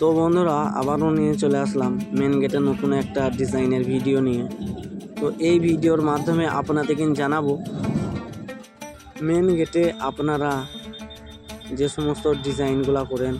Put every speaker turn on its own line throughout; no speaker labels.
তো বন্ধুরা, আবারও নিয়ে চলে আসলাম মেন গেটের নতুন একটা ডিজাইনের ভিডিও নিয়ে। তো এই ভিডিওর মাধ্যমে আপনাদেরকে জানাব মেন গেটে আপনারা যে সমস্ত ডিজাইনগুলো করেন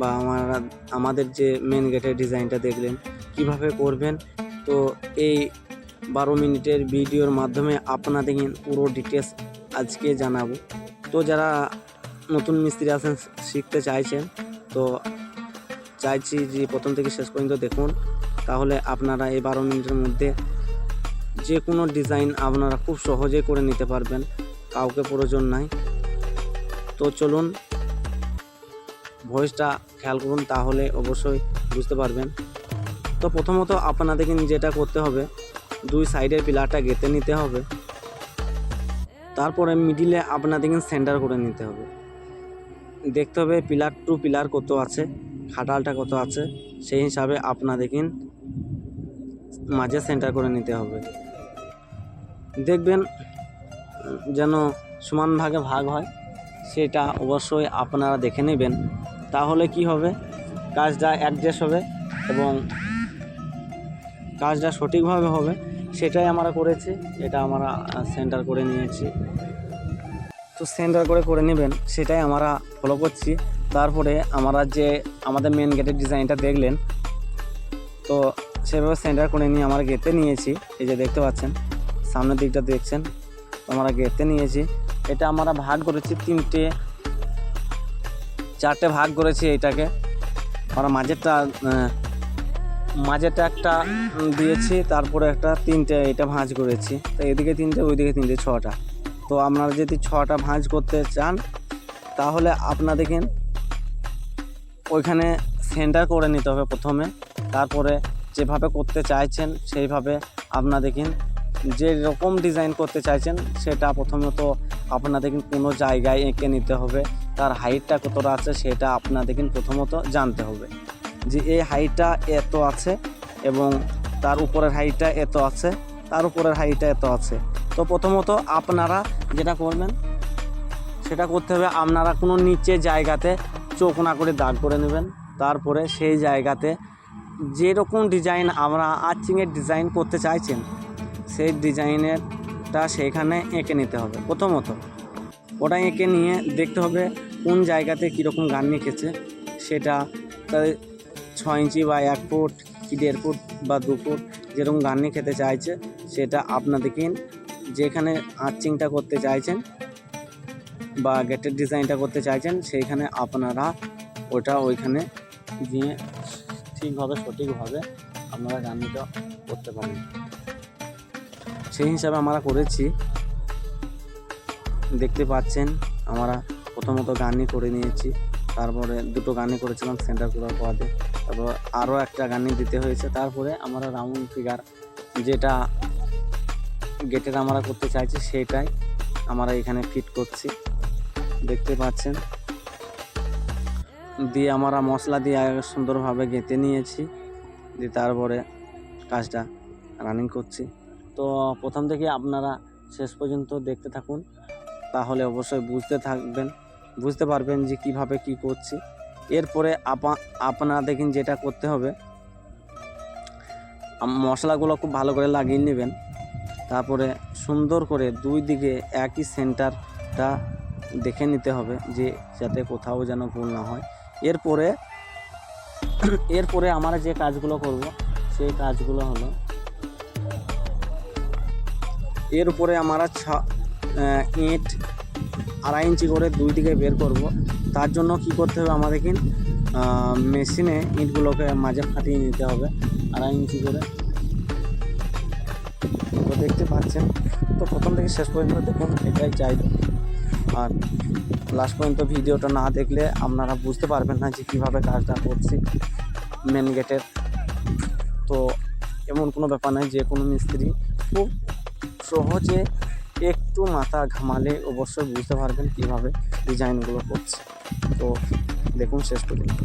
বা আমরা, আমাদের যে মেন গেটের ডিজাইনটা দেখলেন, কীভাবে করবেন, তো এই বারো মিনিটের ভিডিওর মাধ্যমে আপনাদেরকে পুরো ডিটেলস আজকে জানাব। তো যারা নতুন মিস্ত্রি আছেন, শিখতে চাইছেন, তো চাইছি যে প্রথম থেকে শেষ পর্যন্ত দেখুন। তাহলে আপনারা এই বারো মিনিটের মধ্যে যে কোনো ডিজাইন আপনারা খুব সহজে করে নিতে পারবেন। কাউকে প্রয়োজন নাই। তো চলুন ভয়েসটা খেয়াল করুন, তাহলে অবশ্যই বুঝতে পারবেন। তো প্রথমত আপনাদেরকে যেটা করতে হবে, দুই সাইডের পিলারটা গেঁথে নিতে হবে। তারপরে মিডিলে আপনাদেরকে সেন্টার করে নিতে হবে। দেখতে হবে পিলার টু পিলার কত আছে। খাটালটা কত আছে, সেই হিসাবে আপনাদেরকে মাঝে সেন্টার করে নিতে হবে। দেখবেন, যেন সমান ভাগে ভাগ হয়, সেটা অবশ্যই আপনারা দেখে নেবেন। তাহলে কি হবে? কাজটা অ্যাডজাস্ট হবে এবং কাজটা সঠিকভাবে হবে, সেটাই আমরা করেছি, এটা আমরা সেন্টার করে নিয়েছি। তো সেন্টার করে করে নেবেন, সেটাই আমরা ফলো করছি। তারপরে আমরা যে আমাদের মেন গেটের ডিজাইনটা দেখলেন, তো সেভাবে সেন্টার করে নিয়ে আমরা গেতে নিয়েছি। এই যে দেখতে পাচ্ছেন, সামনের দিকটা দেখছেন, আমরা গেতে নিয়েছি। এটা আমরা ভাগ করেছি তিনটে, চারটে ভাগ করেছি এটাকে। আমরা মাঝেরটা মাঝেরটা একটা দিয়েছি, তারপরে একটা তিনটে এটা ভাঁজ করেছি। তো এদিকে তিনটে, ওইদিকে তিনটে, ছটা। তো আপনারা যদি ছটা ভাঁজ করতে চান, তাহলে আপনাদেরকে ওইখানে সেন্টার করে নিতে হবে প্রথমে। তারপরে যেভাবে করতে চাইছেন সেইভাবে আপনাদেরকে যে রকম ডিজাইন করতে চাইছেন সেটা প্রথমত আপনাদেরকে কোনো জায়গায় এঁকে নিতে হবে, তার হাইটটা কতটা আছে সেটা আপনাদেরকে প্রথমত জানতে হবে। যে এই হাইটটা এত আছে এবং তার উপরের হাইটটা এত আছে, তার উপরের হাইটটা এত আছে। তো প্রথমত আপনারা যেটা করবেন, সেটা করতে হবে আপনারা কোনো নিচে জায়গাতে চোখ না করে দাগ করে নেবেন। তারপরে সেই জায়গাতে যেরকম ডিজাইন আমরা আর্চিংয়ের ডিজাইন করতে চাইছেন, সেই ডিজাইনেরটা সেইখানে এঁকে নিতে হবে প্রথমত। ওটা এঁকে নিয়ে দেখতে হবে কোন জায়গাতে কীরকম গান এঁকেছে। সেটা তাই ছয় ইঞ্চি বা এক ফুট কি দেড় ফুট বা দু ফুট যেরকম গান্নি খেতে চাইছে, সেটা আপনাদেরকে যেখানে আর্চিংটা করতে চাইছেন বা গেটের ডিজাইনটা করতে চাইছেন, সেইখানে আপনারা ওটা ওইখানে দিয়ে ঠিকভাবে, সঠিকভাবে আপনারা গান্নিটা করতে পারেন সেই হিসাবে আমরা করেছি। দেখতে পাচ্ছেন, আমরা প্রথমত গানি করে নিয়েছি। তারপরে দুটো গানি করেছিলাম সেন্টার করার পরে তারপর আরও একটা গানি দিতে হয়েছে। তারপরে আমরা রাউন্ড ফিগার যেটা গেটের আমরা করতে চাইছি, সেটাই আমরা এখানে ফিট করছি। দেখতে পাচ্ছেন। দিয়ে আমরা মশলা দিয়ে আগে সুন্দরভাবে গেঁথে নিয়েছি। দিয়ে তারপরে কাজটা রানিং করছি। তো প্রথম থেকে আপনারা শেষ পর্যন্ত দেখতে থাকুন। তাহলে অবশ্যই বুঝতে থাকবেন, বুঝতে পারবেন যে কীভাবে কি করছি। এরপরে আপা আপনারা দেখেন যেটা করতে হবে মশলাগুলো খুব ভালো করে লাগিয়ে নেবেন। তারপরে সুন্দর করে দুই দিকে একই সেন্টারটা দেখে নিতে হবে যে যাতে কোথাও যেন ভুল না হয়। এরপরে এরপরে আমরা যে কাজগুলো করব, সেই কাজগুলো হলো, এর উপরে আমরা ছ ইট আড়াই ইঞ্চি করে দুই দিকে বের করব। তার জন্য কি করতে হবে আমাদেরকে মেশিনে ইটগুলোকে মাঝে ফাটিয়ে নিতে হবে, আড়াই ইঞ্চি করে। তো দেখতে পাচ্ছেন, তো প্রথম থেকে শেষ পর্যন্ত দেখুন, এটাই চাই আর লাস্ট পর্যন্ত ভিডিওটা না দেখলে আপনারা বুঝতে পারবেন না যে কীভাবে কাজটা করছি মেন গেটের তো এমন কোনো ব্যাপার নেই যে কোনো মিস্ত্রি খুব সহজে একটু মাথা ঘামালে অবশ্যই বুঝতে পারবেন কীভাবে ডিজাইনগুলো করছে। তো দেখুন শেষ পর্যন্ত।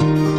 you